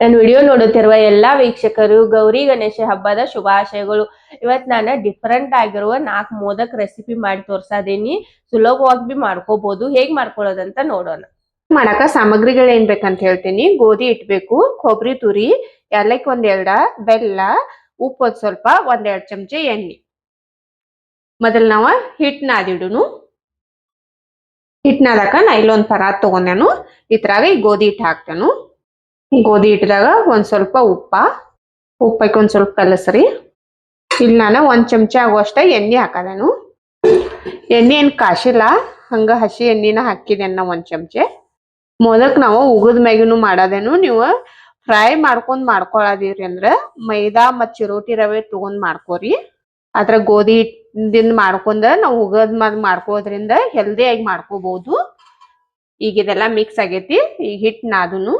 ನನ್ನ ವಿಡಿಯೋ ನೋಡುತ್ತಿರುವ ಎಲ್ಲಾ ವೀಕ್ಷಕರು, ಗೌರಿ ಗಣೇಶ ಹಬ್ಬದ ಶುಭಾಶಯಗಳು. ಇವತ್ ನಾನು ಡಿಫರೆಂಟ್ ಆಗಿರುವ ನಾಲ್ಕು ಮೋದಕ್ ರೆಸಿಪಿ ಮಾಡಿ ತೋರ್ಸಾದೀನಿ. ಸುಲಭವಾಗಿ ಬಿ ಮಾಡ್ಕೋಬಹುದು ಹೇಗ್ ಮಾಡ್ಕೊಳ್ಳೋದಂತ ನೋಡೋಣ. ಮಾಡಕ ಸಾಮಗ್ರಿಗಳು ಏನ್ ಬೇಕಂತ ಹೇಳ್ತೀನಿ. ಗೋಧಿ ಇಟ್ಬೇಕು ಕೊಬ್ಬರಿ ತುರಿ ಏಲಕ್ಕಿ ಒಂದೆರಡ ಬೆಲ್ಲ, ಉಪ್ಪು ಒಂದ್ ಸ್ವಲ್ಪ ಒಂದೆರಡು ಚಮಚ ಎಣ್ಣೆ. ಮೊದಲು ನಾವ ಹಿಟ್ ನಾದಿಡುನು ಹಿಟ್ ನಾದಕ ನಾ ಇಲ್ಲೊಂದ್ ಪರಾತ್ ತಗೊಂಡೇನು. ಇದ್ರಾಗ ಈ ಗೋಧಿ ಹಿಟ್ಟು ಹಾಕ್ತೇನು. ಗೋಧಿ ಹಿಟ್ಟದಾಗ ಒಂದ್ ಸ್ವಲ್ಪ ಉಪ್ಪ ಉಪ್ಪಕ್ಕೆ ಒಂದ್ ಸ್ವಲ್ಪ ಕಲಸ್ರಿ. ಇಲ್ಲಿ ನಾನು ಒಂದ್ ಚಮಚ ಆಗುವಷ್ಟ ಎಣ್ಣೆ ಹಾಕದೇನು. ಎಣ್ಣೆ ಏನ್ ಕಾಶಿಲ್ಲ, ಹಂಗ ಹಸಿ ಎಣ್ಣೆನ ಹಾಕಿದೆ ನಾ ಒಂದ್ ಚಮಚೆ. ಮೊದಕ್ ನಾವು ಉಗದ್ ಮ್ಯಾಗಿನು ಮಾಡೋದೇನು, ನೀವು ಫ್ರೈ ಮಾಡ್ಕೊಂಡ್ ಮಾಡ್ಕೊಳದಿವ್ರಿ ಅಂದ್ರ ಮೈದಾ ಮತ್ ಚಿರೋಟಿ ರವೆ ತಗೊಂಡ್ ಮಾಡ್ಕೋರಿ. ಅದ್ರ ಗೋಧಿ ಹಿಟ್ಟಿಂದ ಮಾಡ್ಕೊಂಡ ನಾವು ಉಗದ್ ಮಾಡ್ ಮಾಡ್ಕೋದ್ರಿಂದ ಹೆಲ್ದಿ ಆಗಿ ಮಾಡ್ಕೋಬಹುದು ಈಗ ಇದೆಲ್ಲ ಮಿಕ್ಸ್ ಆಗೈತಿ ಈಗ ಹಿಟ್ಟು ನಾದುನು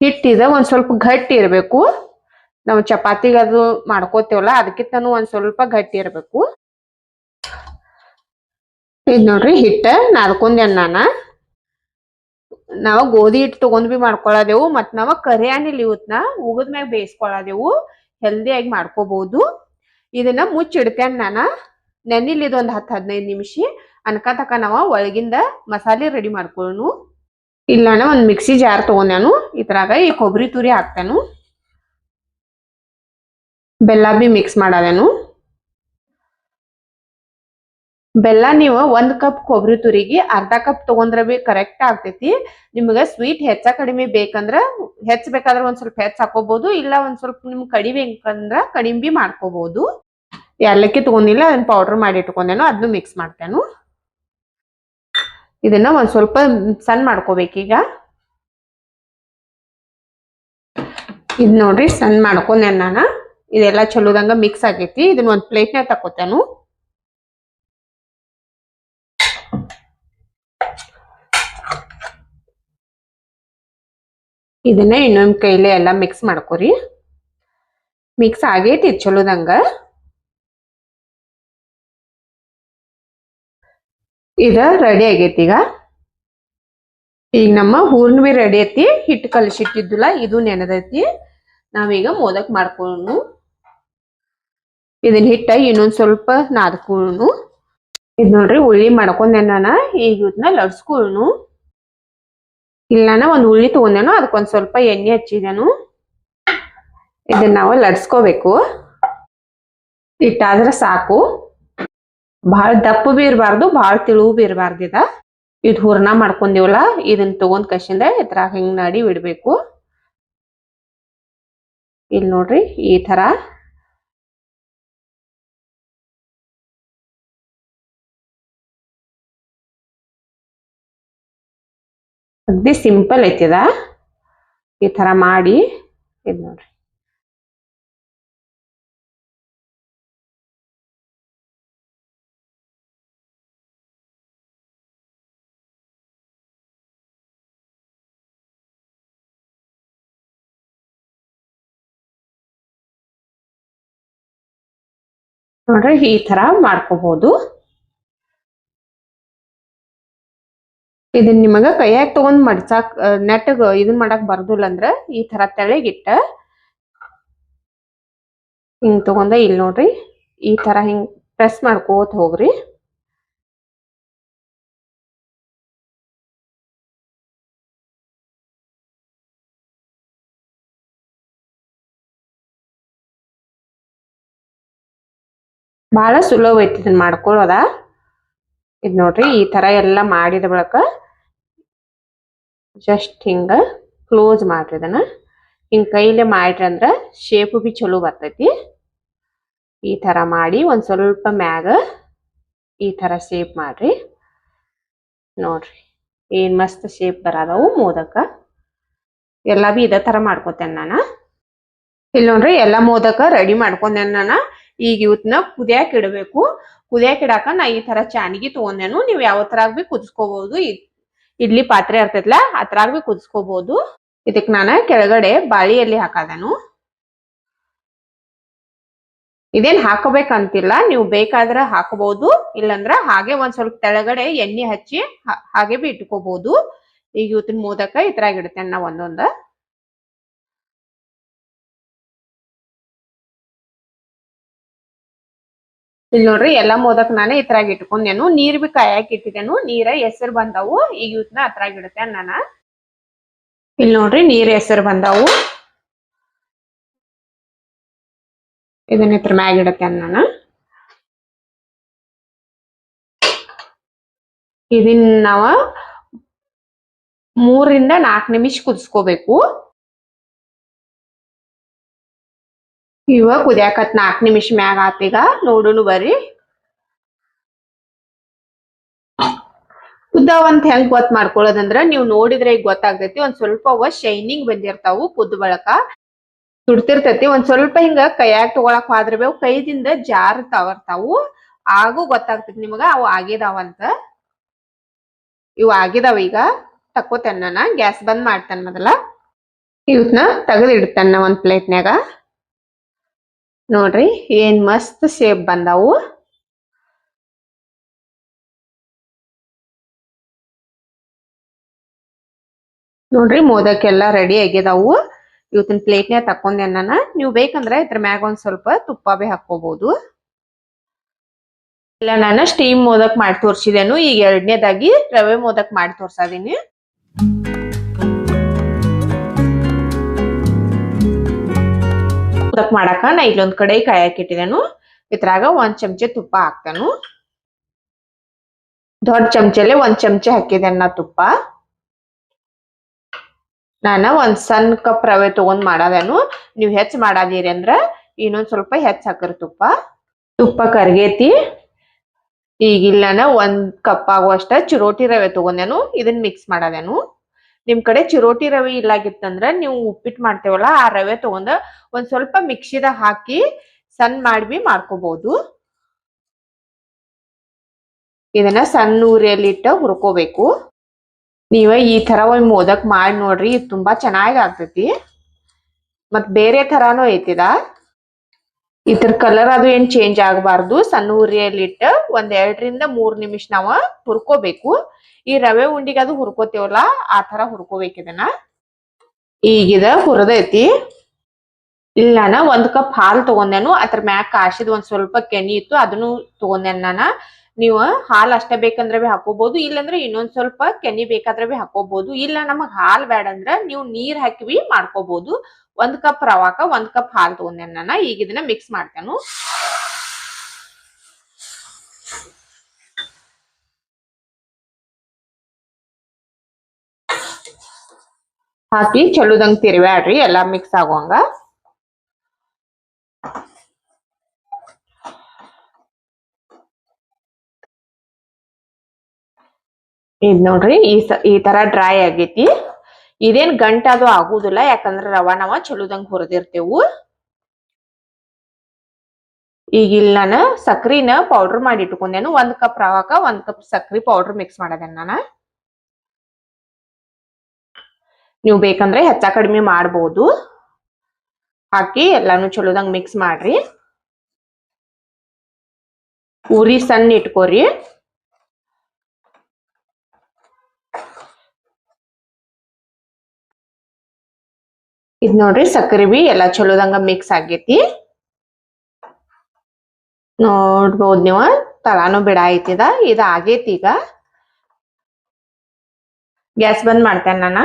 ಹಿಟ್ ಇದೆ ಒಂದ್ ಸ್ವಲ್ಪ ಗಟ್ಟಿ ಇರಬೇಕು. ನಾವು ಚಪಾತಿಗೆ ಅದು ಮಾಡ್ಕೋತೇವಲ್ಲ, ಅದಕ್ಕಿಂತನೂ ಒಂದ್ ಸ್ವಲ್ಪ ಗಟ್ಟಿ ಇರಬೇಕು. ಇದ್ ನೋಡ್ರಿ ಹಿಟ್ಟ, ನಾದ್ಕೊಂಡೆ ನಾನ ನಾವು ಗೋಧಿ ಹಿಟ್ಟು ತಗೊಂಡ್ ಬಿ ಮಾಡ್ಕೊಳದೆವು ಮತ್ ನಾವ ಕರಿಯಾನಿಲ್ ಇವತ್ನ ಉಗದ್ ಮ್ಯಾಗ ಬೇಯಿಸ್ಕೊಳ್ಳೋದೆವು ಹೆಲ್ದಿ ಆಗಿ ಮಾಡ್ಕೋಬಹುದು ಇದನ್ನ ಮುಚ್ಚಿಡ್ತೇನೆ ನಾನು ನೆನಿಲ್ ಇದೊಂದ್ ಹತ್ ಹದಿನೈದು ನಿಮಿಷ ಅನ್ಕತಕ ನಾವ ಒಳಗಿಂದ ಮಸಾಲೆ ರೆಡಿ ಮಾಡ್ಕೊಳ್ಳೋನು ಇಲ್ಲ ನಾನು ಒಂದು ಮಿಕ್ಸಿ ಜಾರ್ ತೊಗೊಂಡ್ಯಾನು ಇದ್ರಾಗ ಈ ಕೊಬ್ಬರಿ ತುರಿ ಹಾಕ್ತೇನು. ಬೆಲ್ಲ ಬಿ ಮಿಕ್ಸ್ ಮಾಡದೇನು. ಬೆಲ್ಲ ನೀವು ಒಂದ್ ಕಪ್ ಕೊಬ್ಬರಿ ತುರಿಗೆ ಅರ್ಧ ಕಪ್ ತಗೊಂಡ್ರೆ ಬಿ ಕರೆಕ್ಟ್ ಆಗ್ತೈತಿ. ನಿಮ್ಗೆ ಸ್ವೀಟ್ ಹೆಚ್ಚ ಕಡಿಮೆ ಬೇಕಂದ್ರ ಹೆಚ್ಚ ಬೇಕಾದ್ರೆ ಒಂದ್ ಸ್ವಲ್ಪ ಹೆಚ್ಚ ಹಾಕೋಬಹುದು ಇಲ್ಲ ಒಂದ್ ಸ್ವಲ್ಪ ನಿಮ್ಗೆ ಕಡಿಮೆ ಬೇಕಂದ್ರ ಕಡಿಮೆ ಬಿ ಮಾಡ್ಕೋಬಹುದು ಏಲಕ್ಕಿ ತಗೊಂಡಿಲ್ಲ ಅದನ್ನ ಪೌಡರ್ ಮಾಡಿ ಇಟ್ಕೊಂಡೇನು ಅದನ್ನು ಮಿಕ್ಸ್ ಮಾಡ್ತೇನು. ಇದನ್ನ ಒಂದ್ ಸ್ವಲ್ಪ ಸಣ್ಣ ಮಾಡ್ಕೋಬೇಕೀಗ ಇದ್ ನೋಡ್ರಿ ಸಣ್ಣ ಮಾಡ್ಕೊಂಡೆ ನಾನು. ಇದೆಲ್ಲ ಚಲೋದಂಗ ಮಿಕ್ಸ್ ಆಗೈತಿ. ಇದನ್ನ ಒಂದ್ ಪ್ಲೇಟ್ನಾಗ ತಕೋತೇನು ಇದನ್ನ ಇನ್ನೊಂದ್ ಕೈಲೇ ಎಲ್ಲ ಮಿಕ್ಸ್ ಮಾಡ್ಕೋರಿ. ಮಿಕ್ಸ್ ಆಗೈತಿ, ಚಲೋದಂಗ. ಇದ ರೆಡಿ ಆಗೈತಿ ಈಗ. ಈಗ ನಮ್ಮ ಹೂರ್ಣ ಬಿ ರೆಡಿ ಐತಿ. ಹಿಟ್ಟು ಕಲಸಿಟ್ಟಿದ್ದಿಲ್ಲ, ಇದು ನೆನದೈತಿ. ನಾವೀಗ ಮೋದಕ್ ಮಾಡ್ಕೊಳ್ಳೋಣ ಇದನ್ನ ಹಿಟ್ಟ ಇನ್ನೊಂದ್ ಸ್ವಲ್ಪ ನಾದ್ಕೊಳ್ಳೋಣ ಇದ್ ನೋಡ್ರಿ ಉಳ್ಳಿ ಮಾಡ್ಕೊಂಡೆ ಈಗ ಇದನ್ನ ಲಡ್ಸ್ಕೊಳ್ಳೋಣ ಇಲ್ಲ ನಾನು ಒಂದ್ ಉಳ್ಳಿ ತಗೊಂಡೇನು ಅದಕ್ಕೊಂದ್ ಸ್ವಲ್ಪ ಎಣ್ಣೆ ಹಚ್ಚಿದೇನು. ಇದನ್ನ ನಾವು ಲಡ್ಸ್ಕೋಬೇಕು. ಹಿಟ್ಟಾದ್ರೆ ಸಾಕು. ಬಹಳ ದಪ್ಪ ಬಿ ಇರಬಾರ್ದು ಬಹಳ ತಿಳುವು ಬಿ ಇರಬಾರ್ದು ಇದ. ಹೂರ್ಣ ಮಾಡ್ಕೊಂಡಿವಲ್ಲ ಇದನ್ನ ತಗೊಂಡ್ ಕಶಿಂದ ಇದ್ರಾಗ ಹಿಂಗ್ ನಡಿ ಬಿಡ್ಬೇಕು. ಇಲ್ಲಿ ನೋಡ್ರಿ, ಈ ತರ ಅಗ್ದಿ ಸಿಂಪಲ್ ಐತಿದ. ಈ ತರ ಮಾಡಿ, ಇದ್ ನೋಡ್ರಿ. ನೋಡ್ರಿ, ಈ ತರ ಮಾಡ್ಕೋಬಹುದು ಇದನ್ನ ನಿಮಗ ಕೈಯಾಗ ತಗೊಂಡ್ ಮಡ್ಸಾಕ್ ನೆಟ್ಗ ಇದನ್ ಮಾಡಕ್ ಬರ್ದಿಲ್ಲ ಅಂದ್ರ ಈ ತರ ತೆಳಗಿಟ್ಟ ಹಿಂಗ್ ತಗೊಂಡ ಇಲ್ಲಿ ನೋಡ್ರಿ, ಈ ತರ ಹಿಂಗ್ ಪ್ರೆಸ್ ಮಾಡ್ಕೋತ ಹೋಗ್ರಿ. ಬಹಳ ಸುಲಭ ಐತಿ ಇದನ್ನ ಮಾಡ್ಕೊಳ್ಳೋದ ಇದ್ ನೋಡ್ರಿ, ಈ ತರ ಎಲ್ಲ ಮಾಡಿದ ಬಳಿಕ ಜಸ್ಟ್ ಹಿಂಗ ಕ್ಲೋಸ್ ಮಾಡ್ರಿ ಇದನ್ನ. ಹಿಂಗ ಕೈಲೇ ಮಾಡ್ರಿ ಅಂದ್ರ ಶೇಪ್ ಬಿ ಚಲೋ ಬರ್ತೈತಿ. ಈ ತರ ಮಾಡಿ ಒಂದ್ ಸ್ವಲ್ಪ ಮ್ಯಾಗ ಈ ತರ ಶೇಪ್ ಮಾಡ್ರಿ. ನೋಡ್ರಿ, ಏನ್ ಮಸ್ತ್ ಶೇಪ್ ಬರದವು ಮೋದಕ. ಎಲ್ಲ ಬಿ ಇದೇ ತರ ಮಾಡ್ಕೋತೇನೆ ನಾನ. ಇಲ್ಲಿ ನೋಡ್ರಿ, ಎಲ್ಲ ಮೋದಕ ರೆಡಿ ಮಾಡ್ಕೊಂಡೇನೆ ನಾನ. ಈಗ ಇವತ್ನ ಕುದಿಯಾಕ ಇಡಬೇಕು. ಕುದಿಯಾಕ ಇಡಾಕ ನಾ ಈ ತರ ಚಾನಿಗೆ ತಗೊಂಡೇನು, ನೀವ್ ಯಾವ ತರ ಬಿ ಕುದಿಸ್ಕೋಬಹುದು ಇಡ್ಲಿ ಪಾತ್ರೆ ಇರ್ತೈತ್ಲ ತರ ಬಿ ಕುದಿಸ್ಕೋಬಹುದು ಇದಕ್ ನಾನ ಕೆಳಗಡೆ ಬಾಳಿ ಎಲ್ಲಿ ಹಾಕದೇನು. ಇದೇನ್ ಹಾಕಬೇಕಂತಿಲ್ಲ, ನೀವು ಬೇಕಾದ್ರೆ ಹಾಕಬಹುದು ಇಲ್ಲಂದ್ರ ಹಾಗೆ ಒಂದ್ ಸ್ವಲ್ಪ ತೆಳಗಡೆ ಎಣ್ಣೆ ಹಚ್ಚಿ ಹಾಗೆ ಬಿ ಇಟ್ಕೋಬಹುದು ಈಗ ಇವತ್ತಿನ ಮೋದಕ ಇದ್ರಾಗ ಇಡ್ತೇನೆ ನಾ ಒಂದೊಂದ. ಇಲ್ಲಿ ನೋಡ್ರಿ ಎಲ್ಲಾ ಮೋದಕ್ ನಾನೇ ಇತ್ರಾಗ ಇಟ್ಕೊಂಡೇನು. ನೀರ್ ಬಿ ಕಾಯಕ್ ಇಟ್ಟಿದ್ದೇನು ನೀರ, ಹೆಸರು ಬಂದಾವು. ಈಗ ಇವತ್ನ ಅತ್ರಾಗ ಇಡುತ್ತೆ ನಾನ ಇಲ್ಲಿ ನೋಡ್ರಿ ನೀರ್, ಹೆಸರು ಬಂದಾವು. ಇದನ್ನ ಇತ್ರ ಮ್ಯಾಗ ಇಡತ್ತೆ ನಾನು ಇದನ್ನ ನಾವ ಮೂರಿಂದ ನಾಲ್ಕು ನಿಮಿಷ ಕುದಿಸ್ಕೋಬೇಕು. ಇವ ಕುದಿಯಾಕತ್ ನಾಲ್ಕು ನಿಮಿಷ ಮ್ಯಾಗ ಆತೀಗ ನೋಡುನು ಬರ್ರಿ. ಕುದ್ದಾವಂತ ಹೆಂಗ್ ಗೊತ್ತ ಮಾಡ್ಕೊಳ್ಳೋದಂದ್ರ ನೀವು ನೋಡಿದ್ರೆ ಈಗ ಗೊತ್ತಾಗ್ತೈತಿ. ಒಂದ್ ಸ್ವಲ್ಪ ಅವ ಶೈನಿಂಗ್ ಬಂದಿರ್ತಾವು ಕುದ್ದ ಬಳಕ. ಸುಡ್ತಿರ್ತೈತಿ ಒಂದ್ ಸ್ವಲ್ಪ ಹಿಂಗ ಕೈಯಾಗ್ ತಗೊಳಕ್ ಹೋದ್ರ ಕೈದಿಂದ ಜಾರ್ ತವರ್ತಾವು. ಆಗು ಗೊತ್ತಾಗ್ತೈತಿ ನಿಮಗ, ಅವು ಆಗಿದಾವಂತ ಇವು ಆಗಿದಾವ ಈಗ. ತಕ್ಕೋತೇನ ಗ್ಯಾಸ್ ಬಂದ್ ಮಾಡ್ತೇನೆ ಮೊದಲ. ಇವತ್ನ ತೆಗೆದಿಡ್ತೇನೆ ಒಂದ್ ಪ್ಲೇಟ್ನ್ಯಾಗ. ನೋಡ್ರಿ, ಏನ್ ಮಸ್ತ್ ಶೇಪ್ ಬಂದಾವು. ನೋಡ್ರಿ ಮೋದಕ್ಕೆಲ್ಲ ರೆಡಿ ಆಗಿದಾವು ಇವತ್ತಿನ ಪ್ಲೇಟ್ನೇ ತಕೊಂಡೆ ನಾನ ನೀವು ಬೇಕಂದ್ರೆ ಇದ್ರ ಮ್ಯಾಗ ಒಂದ್ ಸ್ವಲ್ಪ ತುಪ್ಪ ಬಿ ಹಾಕೋಬಹುದು ಇಲ್ಲ, ನಾನು ಸ್ಟೀಮ್ ಮೋದಕ್ ಮಾಡಿ ತೋರ್ಸಿದೇನು. ಈಗ ಎರಡನೇದಾಗಿ ರವೆ ಮೋದಕ್ ಮಾಡಿ ತೋರ್ಸದೀನಿ. ಮೋದಕ್ ಮಾಡಾಕ ನಾ ಇಲ್ಲೊಂದ್ ಕಡೆ ಕಾಯಕ್ ಇಟ್ಟಿದೇನು ಇದ್ರಾಗ ಒಂದ್ ಚಮಚೆ ತುಪ್ಪ ಹಾಕ್ತಾನು. ದೊಡ್ಡ ಚಮಚಲೆ ಒಂದ್ ಚಮಚೆ ಹಾಕಿದೆ ನಾ ತುಪ್ಪ. ನಾನ ಒಂದ್ ಸಣ್ಣ ಕಪ್ ರವೆ ತಗೊಂಡ್ ಮಾಡದೇನು. ನೀವ್ ಹೆಚ್ಚ ಮಾಡಾದಿರಿ ಅಂದ್ರ ಇನ್ನೊಂದ್ ಸ್ವಲ್ಪ ಹೆಚ್ಚ ಹಾಕ್ರಿ ತುಪ್ಪ. ತುಪ್ಪ ಕರ್ಗೇತಿ. ಈಗಿಲ್ಲ ಒಂದ್ ಕಪ್ ಆಗುವಷ್ಟ ಚಿರೋಟಿ ರವೆ ತಗೊಂಡೇನು. ಇದನ್ನ ಮಿಕ್ಸ್ ಮಾಡದೇನು. ನಿಮ್ ಕಡೆ ಚಿರೋಟಿ ರವೆ ಇಲ್ಲಾಗಿತ್ತಂದ್ರ ನೀವು ಉಪ್ಪಿಟ್ಟು ಮಾಡ್ತೇವಲ್ಲ, ಆ ರವೆ ತಗೊಂಡ ಒಂದ್ ಸ್ವಲ್ಪ ಮಿಕ್ಸಿದಾಗ ಹಾಕಿ ಸಣ್ಣ ಮಾಡ್ಬಿ ಮಾಡ್ಕೋಬಹುದು ಇದನ್ನ ಸಣ್ಣ ಉರಿಯಲ್ಲಿ ಇಟ್ಟ ಹುರ್ಕೋಬೇಕು. ನೀವ ಈ ತರ ಒಂದ್ ಮೋದಕ್ ಮಾಡಿ ನೋಡ್ರಿ, ಇದು ತುಂಬಾ ಚೆನ್ನಾಗಿ ಆಗ್ತೈತಿ. ಮತ್ ಬೇರೆ ತರಾನು ಐತಿದ. ಇದ್ರ ಕಲರ್ ಅದು ಏನ್ ಚೇಂಜ್ ಆಗಬಾರ್ದು, ಸಣ್ಣ ಉರಿಯಲ್ಲಿ ಇಟ್ಟು ಒಂದ್ ಎರಡರಿಂದ ಮೂರ್ ನಿಮಿಷ ನಾವ ಹುರ್ಕೋಬೇಕು. ಈ ರವೆ ಉಂಡಿಗೆ ಅದು ಹುರ್ಕೋತೇವಲ್ಲ, ಆ ತರ ಹುರ್ಕೋಬೇಕು ಇದನ್ನ. ಈಗಿದ ಹುರದೈತಿ. ಇಲ್ಲ ನಾನು ಒಂದ್ ಕಪ್ ಹಾಲು ತಗೊಂಡೇನು, ಅದ್ರ ಮ್ಯಾಗ ಕಾಶಿದ್ ಒಂದ್ ಸ್ವಲ್ಪ ಕೆನಿ ಇತ್ತು, ಅದನ್ನು ತಗೊಂಡೇನ್ ನಾನ. ನೀವು ಹಾಲು ಅಷ್ಟೇ ಬೇಕಂದ್ರೆ ಬಿ ಹಾಕೋಬಹುದು ಇಲ್ಲಂದ್ರೆ ಇನ್ನೊಂದ್ ಸ್ವಲ್ಪ ಕೆನಿ ಬೇಕಾದ್ರೆ ಬಿ ಹಾಕೋಬಹುದು ಇಲ್ಲ ನಮಗ್ ಹಾಲ್ ಬೇಡ ಅಂದ್ರ ನೀವು ನೀರ್ ಹಾಕಿ ಬಿ ಮಾಡ್ಕೋಬಹುದು ಒಂದ್ ಕಪ್ ರವಾಕ ಒಂದ್ ಕಪ್ ಹಾಲು ತಗೊಂಡೇನ್ ನಾನ, ಈಗ ಇದನ್ನ ಮಿಕ್ಸ್ ಮಾಡ್ತೇನು. ಹಾಕಿ ಚಲೋದಂಗೆ ತಿರ್ವ್ಯಾಡ್ರಿ, ಎಲ್ಲ ಮಿಕ್ಸ್ ಆಗೋಂಗ ಇದ್ ನೋಡ್ರಿ, ಈ ಈ ತರ ಡ್ರೈ ಆಗೈತಿ. ಇದೇನ್ ಗಂಟ ಅದು ಆಗುದಿಲ್ಲ, ಯಾಕಂದ್ರ ರವಾ ನಾವ ಚಲೋದಂಗ್ ಹುರಿದಿರ್ತೇವು. ಈಗ ಇಲ್ಲಿ ನಾನು ಸಕ್ರಿನ ಪೌಡರ್ ಮಾಡಿ ಇಟ್ಕೊಂಡೇನು, ಒಂದ್ ಕಪ್ ರವಾಕ ಒಂದ್ ಕಪ್ ಸಕ್ರಿ ಪೌಡರ್ ಮಿಕ್ಸ್ ಮಾಡದೇನ್ ನಾನ. ನೀವು ಬೇಕಂದ್ರೆ ಹೆಚ್ಚ ಕಡಿಮೆ ಮಾಡ್ಬೋದು. ಹಾಕಿ ಎಲ್ಲಾನು ಚಲೋದಂಗ್ ಮಿಕ್ಸ್ ಮಾಡ್ರಿ. ಉರಿ ಸಣ್ಣ ಇಟ್ಕೋರಿ. ಇದ್ ನೋಡ್ರಿ ಸಕ್ಕರೆ ಬಿ ಎಲ್ಲಾ ಚಲೋದಂಗ ಮಿಕ್ಸ್ ಆಗೇತಿ. ನೋಡ್ಬೋದು ನೀವ ತಲಾನು ಬಿಡ ಐತಿದ ಇದು ಆಗೇತಿ ಈಗ. ಗ್ಯಾಸ್ ಬಂದ್ ಮಾಡ್ತೇನೆ ನಾನ.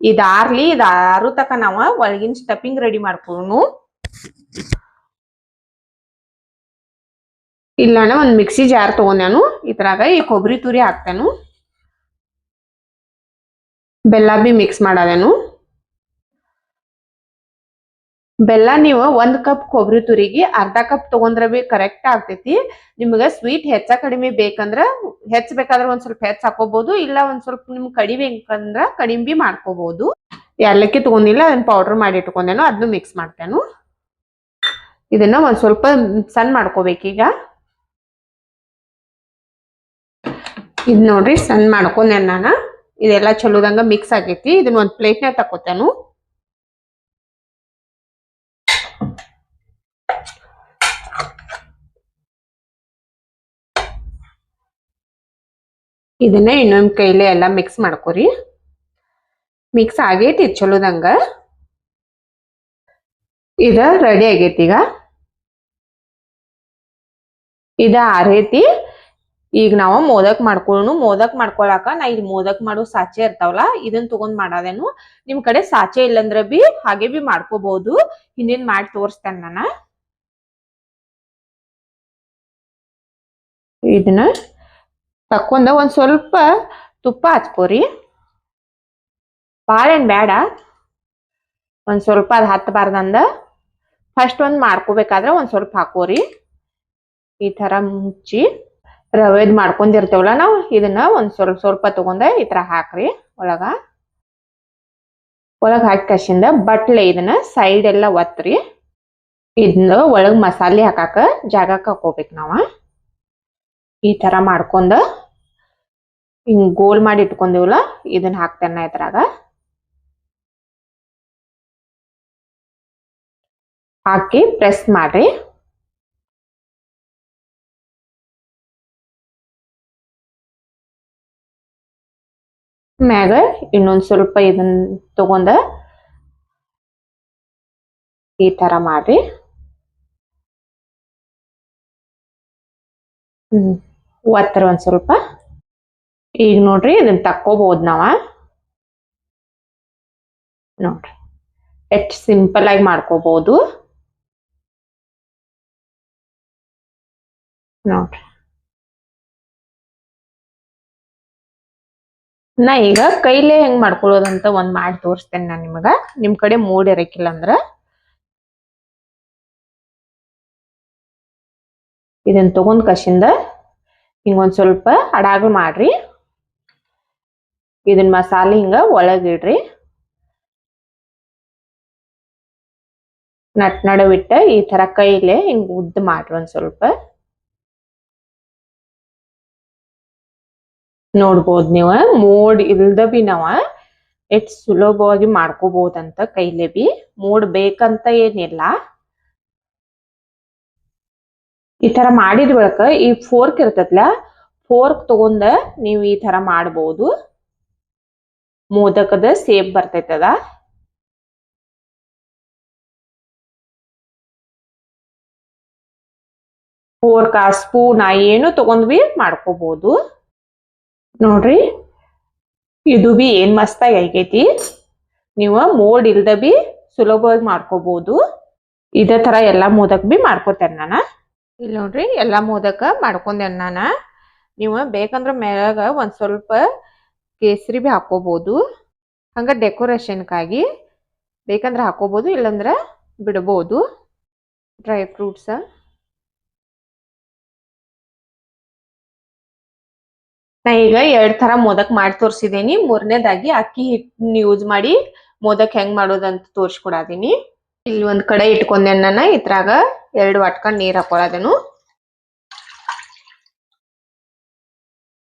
ಇದ್ ಆರ್ಲಿ, ಇದ್ ತಕ ನಾವ ಒಳಗಿನ ಸ್ಟಫಿಂಗ್ ರೆಡಿ ಮಾಡ್ಕೊನು ಇಲ್ಲ ಅಣ್ಣ ಒಂದ್ ಮಿಕ್ಸಿ ಜಾರ್ ತಗೊಂಡಾನು ಇದ್ರಾಗ ಈ ಕೊಬ್ಬರಿ ತುರಿ ಹಾಕ್ತಾನು. ಬೆಲ್ಲ ಬಿ ಮಿಕ್ಸ್ ಮಾಡದೇನು. ಬೆಲ್ಲ ನೀವು ಒಂದ್ ಕಪ್ ಕೊಬ್ಬರಿ ತುರಿಗೆ ಅರ್ಧ ಕಪ್ ತಗೊಂಡ್ರ ಬಿ ಕರೆಕ್ಟ್ ಆಗ್ತೈತಿ. ನಿಮ್ಗ ಸ್ವೀಟ್ ಹೆಚ್ಚ ಕಡಿಮೆ ಬೇಕಂದ್ರ ಹೆಚ್ಚ ಬೇಕಾದ್ರ ಒಂದ್ ಸ್ವಲ್ಪ ಹೆಚ್ಚ ಹಾಕೋಬಹುದು ಇಲ್ಲ ಒಂದ್ ಸ್ವಲ್ಪ ನಿಮ್ಗೆ ಕಡಿಮೆ ಬೇಕಂದ್ರ ಕಡಿಮೆ ಬಿ ಮಾಡ್ಕೋಬಹುದು ಏಲಕ್ಕಿ ತಗೊಂಡಿಲ್ಲ ಅದನ್ನ ಪೌಡರ್ ಮಾಡಿ ಇಟ್ಕೊಂಡೇನು ಅದನ್ನು ಮಿಕ್ಸ್ ಮಾಡ್ತೇನು. ಇದನ್ನ ಒಂದ್ ಸ್ವಲ್ಪ ಸಣ್ಣ ಮಾಡ್ಕೋಬೇಕೀಗ. ಇದ್ ನೋಡ್ರಿ ಸಣ್ಣ ಮಾಡ್ಕೊಂಡೆ ನಾನು. ಇದೆಲ್ಲ ಚಲೋದಂಗ ಮಿಕ್ಸ್ ಆಗೈತಿ. ಇದನ್ನ ಒಂದ್ ಪ್ಲೇಟ್ನಾಗ ತಕೋತೇನು ಇದನ್ನ ಇನ್ನೊಂದು ಕೈಲೆ ಎಲ್ಲ ಮಿಕ್ಸ್ ಮಾಡ್ಕೊರಿ. ಮಿಕ್ಸ್ ಆಗೈತಿ ಚಲೋದಂಗ ಇದ ರೆಡಿ ಆಗೈತಿ ಈಗ. ಇದ ಆರೈತಿ. ಈಗ ನಾವು ಮೋದಕ್ ಮಾಡ್ಕೊಳ್ಳೋಣ ಮೋದಕ್ ಮಾಡ್ಕೊಳಕ ನಾ ಇಲ್ಲಿ ಮೋದಕ್ ಮಾಡೋ ಸಾಚೆ ಇರ್ತಾವಲ್ಲ ಇದನ್ನ ತಗೊಂಡ್ ಮಾಡೋದೇನು. ನಿಮ್ ಕಡೆ ಸಾಚೆ ಇಲ್ಲಂದ್ರ ಬಿ ಹಾಗೆ ಬಿ ಮಾಡ್ಕೋಬಹುದು ಹಿಂದಿನ ಮಾಡಿ ತೋರಿಸ್ತೇನೆ ನಾನು. ಇದನ್ನ ತಕೊಂಡ ಒಂದು ಸ್ವಲ್ಪ ತುಪ್ಪ ಹಚ್ಕೋರಿ ಭಾಳ ಏನ್ ಬೇಡ ಒಂದು ಸ್ವಲ್ಪ ಅದು ಹತ್ತಬಾರ್ದಂದ ಫಸ್ಟ್ ಒಂದು ಮಾಡ್ಕೋಬೇಕಾದ್ರೆ ಒಂದು ಸ್ವಲ್ಪ ಹಾಕೋರಿ. ಈ ಥರ ಮುಚ್ಚಿ ರವೆದ್ ಮಾಡ್ಕೊಂಡಿರ್ತೇವಲ್ಲ ನಾವು, ಇದನ್ನ ಒಂದು ಸ್ವಲ್ಪ ಸ್ವಲ್ಪ ತಗೊಂಡ ಈ ತರ ಹಾಕ್ರಿ ಒಳಗ. ಒಳಗೆ ಹಾಕಿ ಕಸಿಂದ ಬಟ್ಲೆ ಇದನ್ನ ಸೈಡ್ ಎಲ್ಲ ಒತ್ರಿ. ಇದನ್ನ ಒಳಗೆ ಮಸಾಲೆ ಹಾಕಾಕ ಜಾಗಕ್ಕೆ ಹಾಕೋಬೇಕು ನಾವು. ಈ ಥರ ಮಾಡ್ಕೊಂಡ ಹಿಂಗ್ ಗೋಲ್ ಮಾಡಿ ಇಟ್ಕೊಂಡಿವಲ್ಲ, ಇದನ್ನ ಹಾಕ್ತೇನೆ ಇದ್ರಾಗ. ಹಾಕಿ ಪ್ರೆಸ್ ಮಾಡ್ರಿ. ಮ್ಯಾಗ ಇನ್ನೊಂದ್ ಸ್ವಲ್ಪ ಇದನ್ನ ತಗೊಂಡ ಈ ತರ ಮಾಡ್ರಿ. ಹ್ಮ್, ಒತ್ತರ ಒಂದ್ ಸ್ವಲ್ಪ. ಈಗ ನೋಡ್ರಿ ಇದನ್ನ ತಕ್ಕೋಬಹುದು ನಾವ. ನೋಡ್ರಿ. ಎಷ್ಟ್ ಸಿಂಪಲ್ ಆಗಿ ಮಾಡ್ಕೋಬಹುದು ನೋಡ್ರಿ. ನಾ ಈಗ ಕೈಲೇ ಹೆಂಗ್ ಮಾಡ್ಕೊಳ್ಳೋದಂತ ಒಂದ್ ಮಾಡಿ ತೋರಿಸ್ತೇನೆ ನಾನು ನಿಮಗ. ನಿಮ್ ಕಡೆ ಮೂಡ್ ಇರಕಿಲ್ಲ ಅಂದ್ರ. ಇದನ್ನ ತಗೊಂಡ್ ಕಸಿಂದ ಹಿಂಗ ಒಂದ್ ಸ್ವಲ್ಪ ಅಡಾಗ ಮಾಡ್ರಿ. ಇದನ್ ಮಸಾಲೆ ಹಿಂಗ ಒಳಗಿಡ್ರಿ ನಟ್ ನಡುವಿಟ್ಟ ಈ ತರ ಕೈಲೆ ಹಿಂಗ್ ಉದ್ದ ಮಾಡ್ರಿ ಒಂದ್ ಸ್ವಲ್ಪ. ನೋಡಬಹುದು ನೀವು, ಮೋಡ್ ಇಲ್ದ ಬಿ ನಾವ ಎಷ್ಟ್ ಸುಲಭವಾಗಿ ಮಾಡ್ಕೋಬಹುದಂತ ಕೈಲೆ ಬಿ. ಮೋಡ್ ಬೇಕಂತ ಏನಿಲ್ಲ. ಈ ತರ ಮಾಡಿದ ಬಳಿಕ ಈ ಫೋರ್ಕ್ ಇರ್ತೈತ್ಲ, ಫೋರ್ಕ್ ತಗೊಂಡ ನೀವು ಈ ತರ ಮಾಡ್ಬೋದು. ಮೋದಕದ ಸೇಪ್ ಬರ್ತೈತದ? ಫೋರ್ ಕಾ ಸ್ಪೂನ್ ಏನು ತಗೊಂಡ್ವಿ ಮಾಡ್ಕೋಬಹುದು ನೋಡ್ರಿ, ಇದು ಬಿ ಏನ್ ಮಸ್ತಾಗಿ ಆಗೈತಿ. ನೀವು ಮೋಡ್ ಇಲ್ದ ಬಿ ಸುಲಭವಾಗಿ ಮಾಡ್ಕೋಬಹುದು ಇದೇ ತರ ಎಲ್ಲಾ ಮೋದಕ ಬಿ ಮಾಡ್ಕೋತೇನೆ ನಾನು. ಇಲ್ಲಿ ನೋಡ್ರಿ, ಎಲ್ಲಾ ಮೋದಕ ಮಾಡ್ಕೊಂಡೇನ್ ನಾನು. ನೀವು ಬೇಕಂದ್ರ ಮ್ಯಾಗ ಒಂದ್ ಸ್ವಲ್ಪ ಕೇಸರಿ ಭೀ ಹಾಕೋಬಹುದು ಹಂಗ ಡೆಕೋರೇಷನ್ಗಾಗಿ ಬೇಕಂದ್ರೆ ಹಾಕೋಬಹುದು ಇಲ್ಲಂದ್ರೆ ಬಿಡಬಹುದು ಡ್ರೈ ಫ್ರೂಟ್ಸ್. ನಾ ಈಗ ಎರಡ್ ತರ ಮೋದಕ್ ಮಾಡಿ ತೋರ್ಸಿದೀನಿ. ಮೂರನೇದಾಗಿ ಅಕ್ಕಿ ಹಿಟ್ಟನ್ನ ಯೂಸ್ ಮಾಡಿ ಮೋದಕ್ ಹೆಂಗ್ ಮಾಡೋದಂತ ತೋರಿಸ್ಕೊಡಾದೀನಿ. ಇಲ್ಲಿ ಒಂದ್ ಕಡೆ ಇಟ್ಕೊಂಡೆ ನಾನು ಇದ್ರಾಗ ಎರಡು ವಾಟ್ಕೊಂಡು ನೀರ್ ಹಾಕೊಳದೇನು.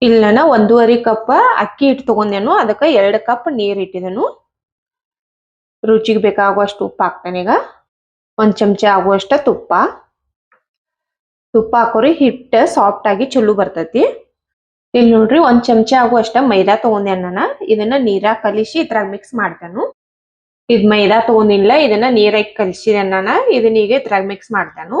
ಇಲ್ಲಿ ನಾನು ಒಂದೂವರೆ ಕಪ್ ಅಕ್ಕಿ ಹಿಟ್ಟು ತಗೊಂಡೇನು, ಅದಕ್ಕೆ ಎರಡು ಕಪ್ ನೀರು ಇಟ್ಟಿದೆನು. ರುಚಿಗೆ ಬೇಕಾಗುವಷ್ಟು ಉಪ್ಪು ಹಾಕ್ತೇನೆ ಈಗ. ಒಂದ್ ಚಮಚ ಆಗುವಷ್ಟು ತುಪ್ಪ. ತುಪ್ಪ ಹಾಕೋರಿ ಹಿಟ್ಟು ಸಾಫ್ಟ್ ಆಗಿ ಚಲೋ ಬರ್ತೈತಿ. ಇಲ್ಲಿ ನೋಡ್ರಿ ಒಂದ್ ಚಮಚ ಆಗುವಷ್ಟು ಮೈದಾ ತೊಗೊಂಡೆ ನಾನು. ಇದನ್ನ ನೀರಾಗ ಕಲಿಸಿ ಇದ್ರಾಗ ಮಿಕ್ಸ್ ಮಾಡ್ತೇನು. ಇದು ಮೈದಾ ತೊಗೊಂಡಿಲ್ಲ ಇದನ್ನ ನೀರಾಗಿ ಕಲಿಸಿದೆ ನಾನು. ಇದನ್ನ ಈಗ ಇದ್ರಾಗ ಮಿಕ್ಸ್ ಮಾಡ್ತೇನು.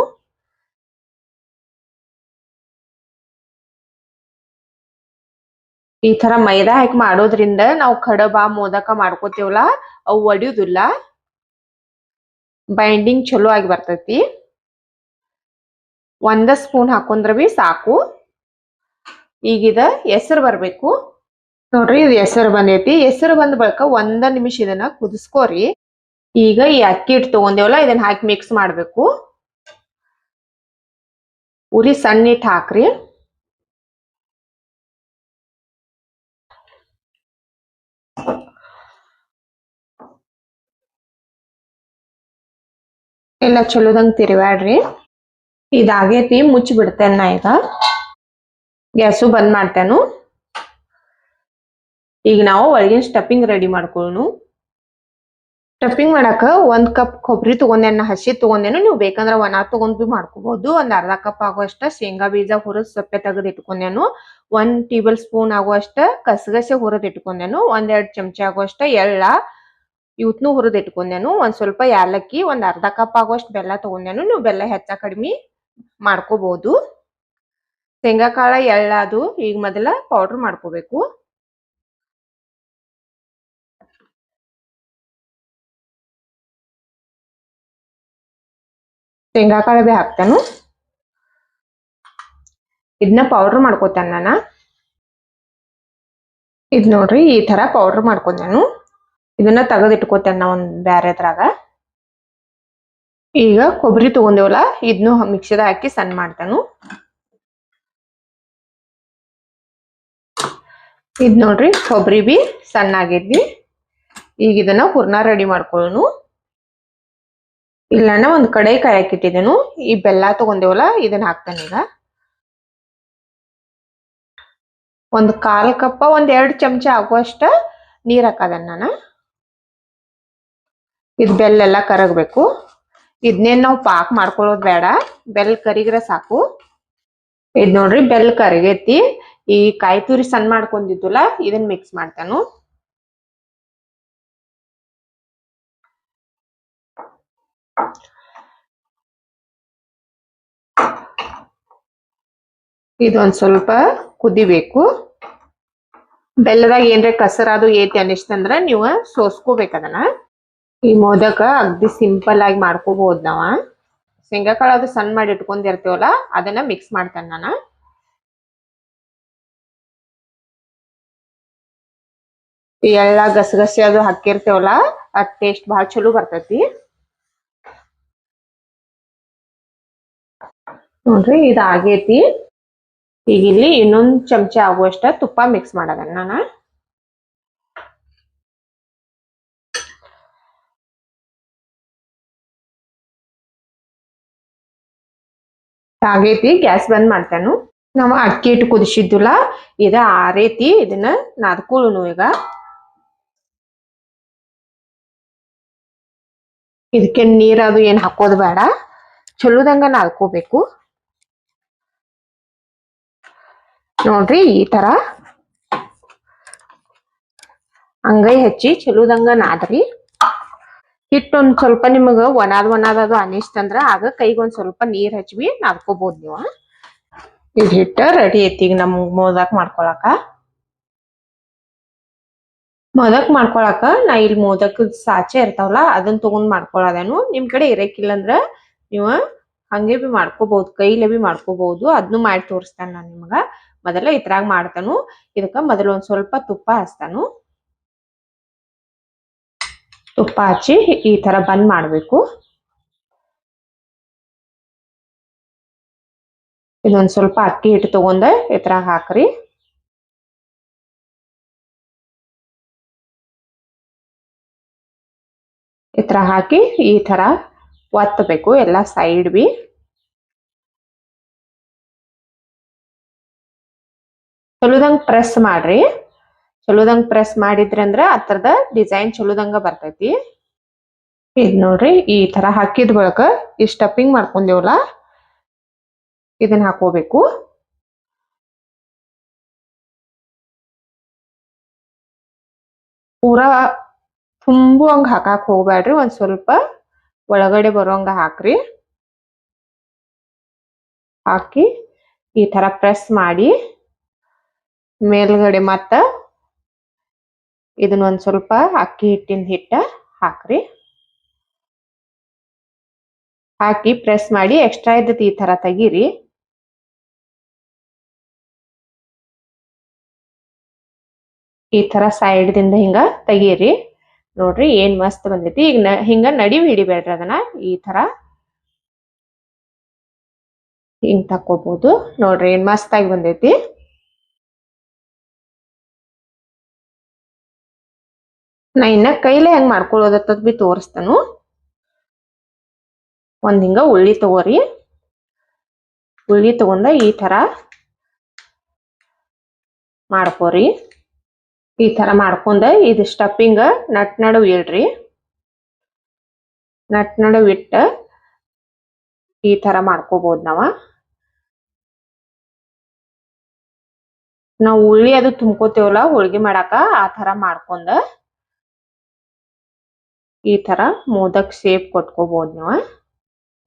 ಈ ತರ ಮೈದಾ ಹಾಕಿ ಮಾಡೋದ್ರಿಂದ ನಾವು ಕಡಬ, ಮೋದಕ ಮಾಡ್ಕೋತೇವಲ್ಲ, ಅವು ಒಡಿಯುದಿಲ್ಲ. ಬೈಂಡಿಂಗ್ ಚಲೋ ಆಗಿ ಬರ್ತೈತಿ. ಒಂದ ಸ್ಪೂನ್ ಹಾಕೊಂಡ್ರ ಬಿ ಸಾಕು. ಈಗಿದ ಹೆಸರು ಬರಬೇಕು. ನೋಡ್ರಿ, ಇದು ಹೆಸರು ಬಂದೈತಿ. ಹೆಸರು ಬಂದ ಬಳಿಕ ಒಂದ ನಿಮಿಷ ಇದನ್ನ ಕುದಿಸ್ಕೋರಿ. ಈಗ ಈ ಅಕ್ಕಿ ಹಿಟ್ಟು ತಗೊಂಡೇವಲ್ಲ, ಇದನ್ನ ಹಾಕಿ ಮಿಕ್ಸ್ ಮಾಡಬೇಕು. ಉರಿ ಸಣ್ಣ ಹಿಟ್ಟು ಹಾಕ್ರಿ. ಎಲ್ಲ ಚಲೋದಂಗ್ ತಿರುಗಾಡ್ರಿ ಇದಾಗೈತಿ ಮುಚ್ಚಿಬಿಡ್ತೇನೆ ನಾ ಈಗ. ಗ್ಯಾಸು ಬಂದ್ ಮಾಡ್ತೇನು. ಈಗ ನಾವು ಒಳಗಿನ ಸ್ಟಫಿಂಗ್ ರೆಡಿ ಮಾಡ್ಕೊಳ್ಳೋಣ ಸ್ಟಫಿಂಗ್ ಮಾಡಾಕ ಒಂದ್ ಕಪ್ ಕೊಬ್ಬರಿ ತಗೊಂಡೇನ ಹಸಿ ತಗೊಂಡೇನು. ನೀವು ಬೇಕಂದ್ರೆ ಒಣ ತಗೊಂಡ್ ಬಿ ಮಾಡ್ಕೋಬಹುದು ಒಂದ್ ಅರ್ಧ ಕಪ್ ಆಗುವಷ್ಟ ಶೇಂಗಾ ಬೀಜ ಹುರಿದ್ ಸಪ್ಪೆ ತೆಗೆದು ಇಟ್ಕೊಂಡೇನು. ಒಂದ್ ಟೇಬಲ್ ಸ್ಪೂನ್ ಆಗುವಷ್ಟ ಕಸಗಸೆ ಹುರಿದ್ ಇಟ್ಕೊಂಡೇನು. ಒಂದೆರಡು ಚಮಚ ಆಗುವಷ್ಟ ಎಳ್ಳ. ಇವತ್ನು ಹುರಿದ್ ಇಟ್ಕೊಂಡೇನು ಒಂದ್ ಸ್ವಲ್ಪ ಯಾಲಕ್ಕಿ, ಒಂದ್ ಅರ್ಧ ಕಪ್ ಆಗೋಷ್ಟು ಬೆಲ್ಲ ತಗೊಂಡೆನು, ನೀವು ಬೆಲ್ಲ ಹೆಚ್ಚ ಕಡಿಮೆ ಮಾಡ್ಕೋಬಹುದು ಶೇಂಗಾ ಕಾಳ ಎಳ್ಳ ಅದು ಈಗ ಮೊದಲ ಪೌಡರ್ ಮಾಡ್ಕೋಬೇಕು. ಶೇಂಗಾ ಕಾಳ ಬಿ ಹಾಕ್ತಾನು. ಇದನ್ನ ಪೌಡರ್ ಮಾಡ್ಕೋತಾನ ನಾನು. ಇದ್ ನೋಡ್ರಿ, ಈ ತರ ಪೌಡರ್ ಮಾಡ್ಕೊಂಡಾನು ಇದನ್ನ ತೆಗೆದಿಟ್ಕೋತೇನೆ ನಾವು ಒಂದು ಬ್ಯಾರೆದ್ರಾಗ. ಈಗ ಕೊಬ್ಬರಿ ತಗೊಂಡೇವಲ್ಲ ಇದನ್ನು ಮಿಕ್ಸಿದ ಹಾಕಿ ಸಣ್ಣ ಮಾಡ್ತೇನು. ಇದ್ ನೋಡ್ರಿ ಕೊಬ್ಬರಿ ಬಿ ಸಣ್ಣ ಆಗಿದ್ವಿ. ಈಗ ಇದನ್ನ ಹೂರ್ಣ ರೆಡಿ ಮಾಡ್ಕೊಳ್ಳೋನು ಇಲ್ಲಣ್ಣ ಒಂದು ಕಡೆ ಕಾಯಕ್ಕಿಟ್ಟಿದ್ದೇನು ಈ ಬೆಲ್ಲ ತಗೊಂಡೇವಲ್ಲ, ಇದನ್ನ ಹಾಕ್ತೇನೆ ಈಗ. ಒಂದ್ ಕಾಲು ಕಪ್ಪ ಒಂದ್ ಎರಡ್ ಚಮಚ ಆಗುವಷ್ಟ ನೀರ್ ಹಾಕದನ್ನ ನಾನು. ಇದ್ ಬೆಲ್ಲ ಕರಗಬೇಕು. ಇದನ್ನೇನು ನಾವು ಪಾಕ್ ಮಾಡ್ಕೊಳ್ಳೋದು ಬೇಡ. ಬೆಲ್ ಕರಿಗ್ರೆ ಸಾಕು. ಇದ್ ನೋಡ್ರಿ ಬೆಲ್ ಕರಗೈತಿ. ಈ ಕಾಯಿ ತುರಿ ಸಣ್ಣ ಮಾಡ್ಕೊಂಡಿದ್ದಲ್ಲ ಇದನ್ನ ಮಿಕ್ಸ್ ಮಾಡ್ತಾನು. ಇದೊಂದ್ ಸ್ವಲ್ಪ ಕುದಿಬೇಕು. ಬೆಲ್ಲದಾಗ ಏನ್ರ ಕಸರಾದು ಏತಿ ಅನಿಸ್ತಂದ್ರ ನೀವು ಸೋಸ್ಕೋಬೇಕು ಅದನ್ನ. ಈ ಮೋದಕ ಅಗ್ದಿ ಸಿಂಪಲ್ ಆಗಿ ಮಾಡ್ಕೋಬಹುದು ನಾವ. ಶೇಂಗಾ ಕಾಳು ಅದು ಸಣ್ಣ ಮಾಡಿ ಇಟ್ಕೊಂಡಿರ್ತೀವಲ್ಲ, ಅದನ್ನ ಮಿಕ್ಸ್ ಮಾಡ್ತೇನೆ ನಾನು. ಎಲ್ಲ ಗಸಗಸಿ ಅದು ಹಾಕಿರ್ತೇವಲ್ಲ, ಅದ್ ಟೇಸ್ಟ್ ಬಹಳ ಚಲೋ ಬರ್ತೈತಿ. ನೋಡ್ರಿ ಇದ್ ಈಗ ಇಲ್ಲಿ ಇನ್ನೊಂದ್ ಚಮಚ ಆಗುವಷ್ಟ ತುಪ್ಪ ಮಿಕ್ಸ್ ಮಾಡೋದನ್ನ ನಾನು. ಆಗೈತಿ ಗ್ಯಾಸ್ ಬಂದ್ ಮಾಡ್ತಾನು. ನಾವು ಅಕ್ಕಿ ಇಟ್ಟು ಕುದಿಸಿದ್ದಿಲ್ಲ, ಇದ ಆರೈತಿ, ಇದನ್ನ ನಾದ್ಕೊಳ್ಳುನು ಈಗ. ಇದಕ್ಕೆ ನೀರ್ ಅದು ಏನ್ ಹಾಕೋದು ಬೇಡ. ಚಲೋದಂಗ ನಾದ್ಕೋಬೇಕು. ನೋಡ್ರಿ, ಈ ತರ. ಅಂಗೈ ಹಚ್ಚಿ ಚಲೋದಂಗ ನಾದ್ರಿ. ಹಿಟ್ಟು ಒಂದ್ ಸ್ವಲ್ಪ ನಿಮಗ ಒಣಾದ್ ಒಣಾದ್ ಅದು ಅನಿಸ್ತಂದ್ರ ಆಗ ಕೈಗೊಂದ್ ಸ್ವಲ್ಪ ನೀರ್ ಹಚ್ವಿ ನಾದ್ಕೋಬಹುದು ನೀವು. ಇದ್ ಹಿಟ್ಟ ರೆಡಿ ಐತಿ ಈಗ ನಮ್ ಮೋದಕ್ ಮಾಡ್ಕೊಳಕ. ಮೋದಕ್ ಮಾಡ್ಕೊಳಕ ನಾ ಇಲ್ಲಿ ಮೋದಕ್ ಸಾಚೆ ಇರ್ತಾವಲ್ಲ ಅದನ್ನ ತಗೊಂಡ್ ಮಾಡ್ಕೊಳದೇನು. ನಿಮ್ ಕಡೆ ಇರಕ್ಕಿಲ್ಲ ಅಂದ್ರ ನೀವು ಹಂಗೆ ಬಿ ಮಾಡ್ಕೋಬಹುದು ಕೈಲೇ ಬಿ ಮಾಡ್ಕೋಬಹುದು ಅದನ್ನು ಮಾಡಿ ತೋರಿಸ್ತಾನ ನಾನು ನಿಮಗ. ಮೊದಲ ಇದ್ರಾಗ ಮಾಡ್ತಾನು. ಇದಕ್ಕ ಮೊದಲು ಒಂದ್ ಸ್ವಲ್ಪ ತುಪ್ಪ ಹಚ್ತಾನು. ತುಪ್ಪ ಹಚ್ಚಿ ಈ ತರ ಬಂದ್ ಮಾಡಬೇಕು. ಇದೊಂದ್ ಸ್ವಲ್ಪ ಅಕ್ಕಿ ಹಿಟ್ಟು ತಗೊಂಡೆ, ಈ ಥರ ಹಾಕ್ರಿ. ಈ ತರ ಹಾಕಿ ಈ ತರ ಒತ್ತಬೇಕು, ಎಲ್ಲಾ ಸೈಡ್ ಬಿ. ಚಲೋದಂಗ್ ಪ್ರೆಸ್ ಮಾಡ್ರಿ. ಚಲೋದಂಗ್ ಪ್ರೆಸ್ ಮಾಡಿದ್ರಂದ್ರ ಆತರದ ಡಿಸೈನ್ ಚಲೋದಂಗ ಬರ್ತೈತಿ. ಇದ್ ನೋಡ್ರಿ, ಈ ತರ ಹಾಕಿದ ಬಳಕ ಈ ಸ್ಟಫಿಂಗ್ ಮಾಡ್ಕೊಂಡೇವಲ್ಲ, ಇದನ್ನ ಹಾಕೋಬೇಕು. ಪೂರಾ ತುಂಬುವಂಗ ಹಾಕಾಕ್ ಹೋಗ್ಬ್ಯಾಡ್ರಿ, ಒಂದ್ ಸ್ವಲ್ಪ ಒಳಗಡೆ ಬರೋಂಗ ಹಾಕ್ರಿ. ಹಾಕಿ ಈ ತರ ಪ್ರೆಸ್ ಮಾಡಿ, ಮೇಲ್ಗಡೆ ಮತ್ತ ಇದನ್ನ ಒಂದ್ ಸ್ವಲ್ಪ ಅಕ್ಕಿ ಹಿಟ್ಟಿನ ಹಿಟ್ಟ ಹಾಕ್ರಿ. ಹಾಕಿ ಪ್ರೆಸ್ ಮಾಡಿ ಎಕ್ಸ್ಟ್ರಾ ಇದ್ದ ಈ ತರ ತೆಗೀರಿ. ಈ ತರ ಸೈಡ್ ದಿಂದ ಹಿಂಗ ತೆಗೀರಿ. ನೋಡ್ರಿ ಏನ್ ಮಸ್ತ್ ಬಂದೈತಿ. ಈಗ ಹಿಂಗ ನಡಿವ್ ಹಿಡಿಬೇಡ್ರಿ ಅದನ್ನ. ಈ ತರ ಹಿಂಗ್ ತಕ್ಕೋಬಹುದು ನೋಡ್ರಿ ಏನ್ ಮಸ್ತ್ ಆಗಿ ಬಂದೈತಿ. ನಾ ಇನ್ನ ಕೈಲೇ ಹೆಂಗ್ ಮಾಡ್ಕೊಳ್ಳೋದತ್ತದ್ ಬಿ ತೋರಿಸ್ತಾನು. ಒಂದ್ ಹಿಂಗ ಉಳ್ಳಿ ತಗೋರಿ. ಉಳ್ಳಿ ತಗೊಂಡ ಈ ತರ ಮಾಡ್ಕೋರಿ. ಈ ತರ ಮಾಡ್ಕೊಂಡ ಇದು ಸ್ಟಫಿಂಗ್ ನಟ್ ನಡುವೆ ಇಡ್ರಿ. ನಟ್ ನಡುವೆ ಇಟ್ಟ ಈ ತರ ಮಾಡ್ಕೋಬಹುದ್ ನಾವ. ನಾವು ಉಳ್ಳಿ ಅದು ತುಂಬ್ಕೋತೇವಲ್ಲ, ಹೋಳ್ಗಿ ಮಾಡಾಕ ಆ ತರ ಮಾಡ್ಕೊಂಡ ಈ ತರ ಮೋದಕ್ ಶೇಪ್ ಕೊಟ್ಕೋಬಹುದು ನೀವು.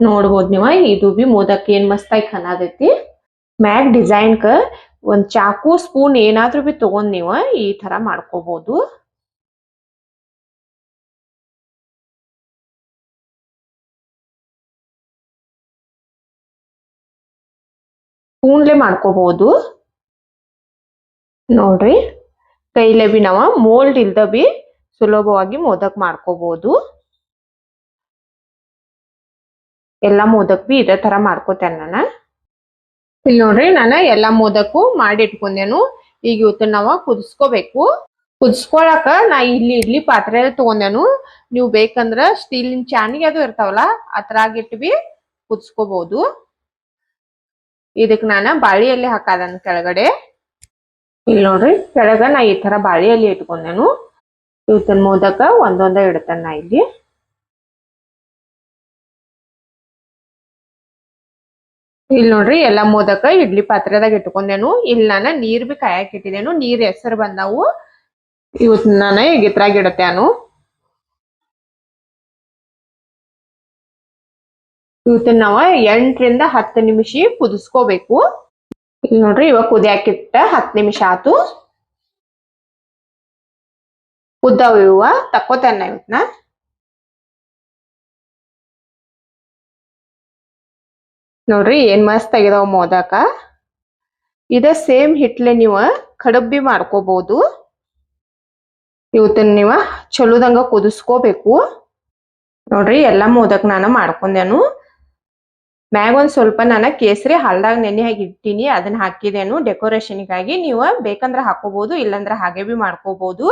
ನೋಡ್ಬೋದ್ ನೀವು, ಇದು ಬಿ ಮೋದಕ್ ಏನ್ ಮಸ್ತಾಗಿ ಖನಾದೈತಿ ಮ್ಯಾಗ್ ಡಿಸೈನ್ಕ ಒಂದ್ ಚಾಕು ಸ್ಪೂನ್ ಏನಾದ್ರೂ ಬಿ ತಗೊಂಡ್ ನೀವ ಈ ತರ ಮಾಡ್ಕೋಬಹುದು ಸ್ಪೂನ್ಲೆ ಮಾಡ್ಕೋಬಹುದು ನೋಡ್ರಿ, ಕೈಲೆ ಬಿ ನಾವ ಮೋಲ್ಡ್ ಇಲ್ದ ಬಿ ಸುಲಭವಾಗಿ ಮೋದಕ್ ಮಾಡ್ಕೋಬಹುದು ಎಲ್ಲಾ ಮೋದಕ್ ಬಿ ಇದೇ ತರ ಮಾಡ್ಕೋತೇನೆ ನಾನು. ಇಲ್ಲಿ ನೋಡ್ರಿ ನಾನು ಎಲ್ಲಾ ಮೋದಕು ಮಾಡಿ ಇಟ್ಕೊಂಡೇನು ಈಗ ಇವತ್ತು ನಾವ ಕುದಿಸ್ಕೋಬೇಕು. ಕುದಿಸ್ಕೊಳಕ ನಾ ಇಲ್ಲಿ ಇಡ್ಲಿ ಪಾತ್ರೆ ತಗೊಂಡೇನು. ನೀವು ಬೇಕಂದ್ರ ಸ್ಟೀಲಿನ ಚಾನಿಗೆ ಅದು ಇರ್ತಾವಲ್ಲ ಅದ್ರಾಗಿಟ್ಟು ಬಿ ಕುದಿಸ್ಕೋಬಹುದು ಇದಕ್ ನಾನು ಬಾಳಿ ಎಲೆ ಹಾಕಾದನ್ ಕೆಳಗಡೆ. ಇಲ್ಲಿ ನೋಡ್ರಿ ಕೆಳಗ ನಾ ಈ ತರ ಬಾಳಿ ಎಲೆ ಇಟ್ಕೊಂಡೇನು. ಇವತ್ತಿನ ಮೋದಕ ಒಂದೊಂದೇ ಇಡ್ತೇನೆ ನಾ ಇಲ್ಲಿ. ಇಲ್ಲಿ ನೋಡ್ರಿ ಎಲ್ಲಾ ಮೋದಕ ಇಡ್ಲಿ ಪಾತ್ರೆದಾಗ ಇಟ್ಕೊಂಡೇನು. ಇಲ್ಲಿ ನಾನು ನೀರ್ ಬಿ ಕಾಯಕ್ ಇಟ್ಟಿದ್ದೇನು ನೀರ್ ಹೆಸರು ಬಂದಾವು. ಇವತ್ ನಾನು ಈಗ ಇದ್ರಾಗ ಇಡತ್ತೇನು ಇವತ್ತಿನ ನಾವ ಎಂಟರಿಂದ ಹತ್ತು ನಿಮಿಷ ಕುದಿಸ್ಕೋಬೇಕು. ಇಲ್ಲಿ ನೋಡ್ರಿ ಇವಾಗ ಕುದಿಯಾಕಿಟ್ಟ ಹತ್ತು ನಿಮಿಷ ಆತು. ಕುದ್ದಾವ ಇವ ತಕ್ಕೋತೇನ ಇವತ್ತನ್ನ ನೋಡ್ರಿ, ಏನ್ ಮಸ್ತ್ ಆಗಿದಾವ ಮೋದಕ. ಇದ ಸೇಮ್ ಹಿಟ್ಲೆ ನೀವ ಕಡಬ್ ಬಿ ಮಾಡ್ಕೋಬಹುದು ಇವತ್ತನ್ನ ನೀವ ಚಲೋದಂಗ ಕುದಿಸ್ಕೋಬೇಕು. ನೋಡ್ರಿ, ಎಲ್ಲಾ ಮೋದಕ್ ನಾನು ಮಾಡ್ಕೊಂಡೆನು. ಮ್ಯಾಗ ಒಂದ್ ಸ್ವಲ್ಪ ನಾನು ಕೇಸರಿ ಹಾಲ್ದಾಗ ನೆನೆ ಹಾಕಿ ಇಟ್ಟಿನಿ, ಅದನ್ನ ಹಾಕಿದೇನು. ಡೆಕೋರೇಷನ್ಗಾಗಿ ನೀವು ಬೇಕಂದ್ರ ಹಾಕೋಬಹುದು ಇಲ್ಲಂದ್ರ ಹಾಗೆ ಬಿ ಮಾಡ್ಕೋಬಹುದು